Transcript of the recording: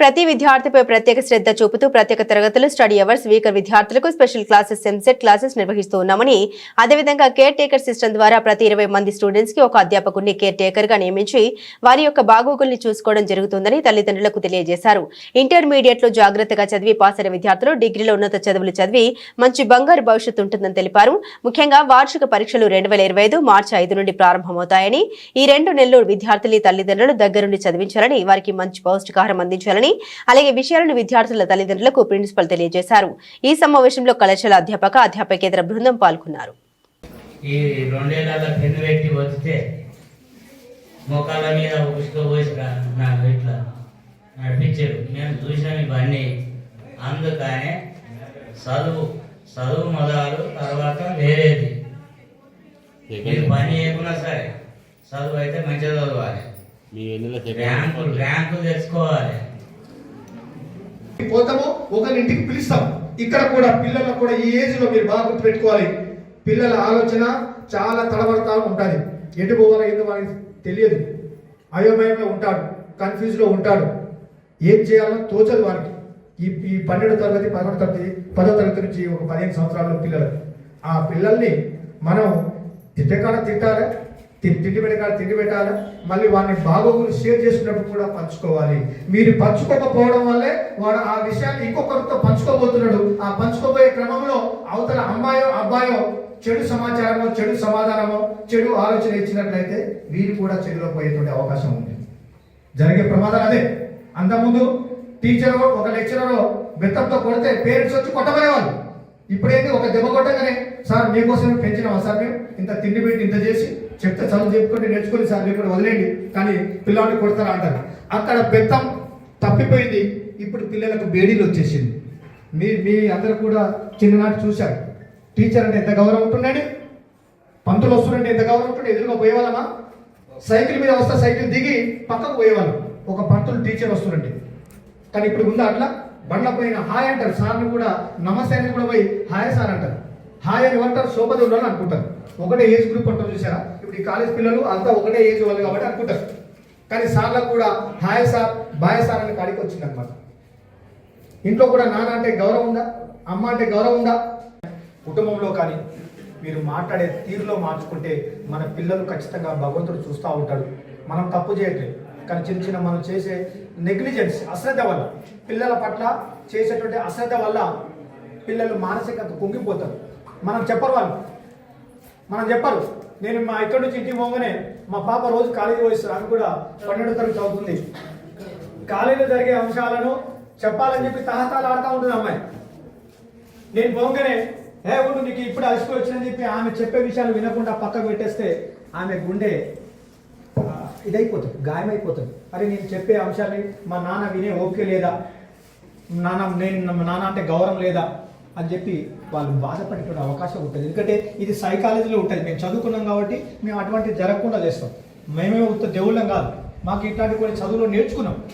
ప్రతి విద్యార్థిపై ప్రత్యేక శ్రద్ధ చూపుతూ ప్రత్యేక తరగతులు స్టడీ అవర్స్ వీకర్ విద్యార్థులకు స్పెషల్ క్లాసెస్ సెన్సెట్ క్లాసెస్ నిర్వహిస్తూ ఉన్నామని అదేవిధంగా కేర్ టేకర్ సిస్టమ్ ద్వారా ప్రతి ఇరవై మంది స్టూడెంట్స్కి ఒక అధ్యాపకుడిని కేర్ టేకర్గా నియమించి వారి యొక్క బాగోగుల్ని చూసుకోవడం జరుగుతుందని తల్లిదండ్రులకు తెలియజేశారు. ఇంటర్మీడియట్లో జాగ్రత్తగా చదివి పాస్ అయిన విద్యార్థులు డిగ్రీలో ఉన్నత చదువులు చదివి మంచి బంగారు భవిష్యత్తు ఉంటుందని తెలిపారు. ముఖ్యంగా వార్షిక పరీక్షలు రెండు వేల ఇరవై ఐదు మార్చి ఐదు నుండి ప్రారంభమవుతాయని ఈ రెండు నెలలు విద్యార్థులు తల్లిదండ్రులు దగ్గరుండి చదివించాలని వారికి మంచి పౌష్టికాహారం అందించాలని అలాగే విషయాలను విద్యార్థుల తల్లిదండ్రులకు ప్రిన్సిపల్ తెలియజేశారు. ఈ సమావేశంలో కళాశాల అధ్యాపక అధ్యాపకేతర బృందం పాల్గొన్నారు. ఈ రెండేళ్ళ పెన్ను పెట్టి వస్తే మోకాళ్ళ మీద ఉసుక పోసి రా- నాకు ఇట్లా నడిపించారు. నేను చూసాను ఇవన్నీ. అందుకనే చదువు చదువు మొదలు తర్వాత వేరేది. మీరు పని చేయకున్నా సరే చదువు అయితే మంచిగా చదవాలి. ర్యాంకులు ర్యాంకులు తెచ్చుకోవాలి. పోతాము ఒకరి ఇంటికి పిలుస్తాం. ఇక్కడ కూడా పిల్లలకు కూడా ఈ ఏజ్లో మీరు బాగా గుర్తుపెట్టుకోవాలి. పిల్లల ఆలోచన చాలా తడబడతా ఉంటుంది. ఎటు పోవాలో ఏందో వాళ్ళకి తెలియదు. అయోమయంలో ఉంటాడు కన్ఫ్యూజ్లో ఉంటాడు. ఏం చేయాలో తోచదు వారికి ఈ ఈ పన్నెండు తరగతి పదకొండు తరగతి పదో తరగతి నుంచి ఒక పదిహేను సంవత్సరాల పిల్లలు. ఆ పిల్లల్ని మనం తిట్టకాడ తిట్టాలి. తిండి పెట్టాలి తిండి పెట్టాలి. మళ్ళీ వాడిని బాగోగులు షేర్ చేసుకున్నప్పుడు కూడా పంచుకోవాలి. మీరు పంచుకోకపోవడం వల్లే వాడు ఆ విషయాన్ని ఇంకొకరితో పంచుకోబోతున్నాడు. ఆ పంచుకోబోయే క్రమంలో అవతల అమ్మాయో అబ్బాయో చెడు సమాచారమో చెడు సమాధానమో చెడు ఆలోచన ఇచ్చినట్లయితే వీరు కూడా చెడులో పోయేటువంటి అవకాశం ఉంది. జరిగే ప్రమాదం అదే. అంతకుముందు టీచర్ ఒక లెక్చరర్ బెత్తంతో కొడితే పేరెంట్స్ వచ్చి కొట్టబోయేవాళ్ళు ఇప్పుడైతే ఒక దెబ్బ కొట్టగానే సార్ మీకోసం పెంచినావా సార్ మేము ఇంత తిండి పెట్టి ఇంత చేసి చెప్తే చదువు చెప్పుకుంటే నేర్చుకోండి సార్ మీరు వదిలేయండి. కానీ పిల్లల్ని కొడతారా? అంటారు. అక్కడ బెత్తం తప్పిపోయింది. ఇప్పుడు పిల్లలకు బేడీలు వచ్చేసింది. మీ మీ అందరు కూడా చిన్ననాటి చూశారు. టీచర్ అంటే ఎంత గౌరవం ఉంటుండండి పంతులు వస్తుండే ఎంత గౌరవం ఉంటుండే ఎదురుగా పోయేవాళ్ళమా? సైకిల్ మీద వస్తే సైకిల్ దిగి పక్కకు పోయేవాళ్ళం. ఒక పంతులు టీచర్ వస్తుండే కానీ ఇప్పుడు ఉందా అట్లా? బండ్ల పోయిన హాయ్ అంటారు. సార్ని కూడా నమస్తే అని కూడా పోయి హాయ్ సార్ అంటారు. హాయ్ అని అంటారు సోపది అని అనుకుంటారు. ఒకటే ఏజ్ గ్రూప్ అంటారు చూసారా? ఇప్పుడు ఈ కాలేజ్ పిల్లలు అంతా ఒకటే ఏజ్ వాళ్ళు కాబట్టి అనుకుంటారు. కానీ సార్లకు కూడా హాయ్ సార్ బాయ్ సార్ అని కాడికి వచ్చింది అనమాట ఇంట్లో కూడా నాన్న అంటే గౌరవం ఉందా? అమ్మ అంటే గౌరవం ఉందా? కుటుంబంలో కానీ మీరు మాట్లాడే తీరులో మార్చుకుంటే మన పిల్లలు ఖచ్చితంగా భగవంతుడు చూస్తూ ఉంటాడు. మనం తప్పు చేయట్లేదు. కానీ చిన్న చిన్న మనం చేసే నెగ్లిజెన్స్ అశ్రద్ధ వల్ల. పిల్లల పట్ల చేసేటువంటి అశ్రద్ధ వల్ల పిల్లలు మానసికంగా కుంగిపోతారు. మనం చెప్పరు వాళ్ళు. మనం చెప్పరు. నేను మా ఇక్కడి నుంచి ఇంటికి పోగానే మా పాప రోజు కాలేజీ పోయిస్తారు అని కూడా పన్నెండు తరగతి చదువుతుంది. కాలేజీలో జరిగే అంశాలను చెప్పాలని చెప్పి తహతాలు ఆడుతూ ఉంటుంది అమ్మాయి. నేను పోగానే ఏ ఉండు నీకు ఇప్పుడు అలసిపోయి వచ్చిందని చెప్పి ఆమె చెప్పే విషయాలు వినకుండా పక్కకు పెట్టేస్తే ఆమె గుండె ఇదైపోతుంది గాయమైపోతుంది. అరే నేను చెప్పే అంశాన్ని మా నాన్న వినే ఓపిక లేదా? నాన్న నేను మా నాన్న అంటే గౌరవం లేదా? అని చెప్పి వాళ్ళు బాధపడేటువంటి అవకాశం ఉంటుంది. ఎందుకంటే ఇది సైకాలజీలో ఉంటుంది. మేము చదువుకున్నాం కాబట్టి మేము అటువంటి జరగకుండా చేస్తాం. మేమే ఉత్త దేవుళ్ళం కాదు. మాకు ఇట్లాంటి కొన్ని చదువులో నేర్చుకున్నాం.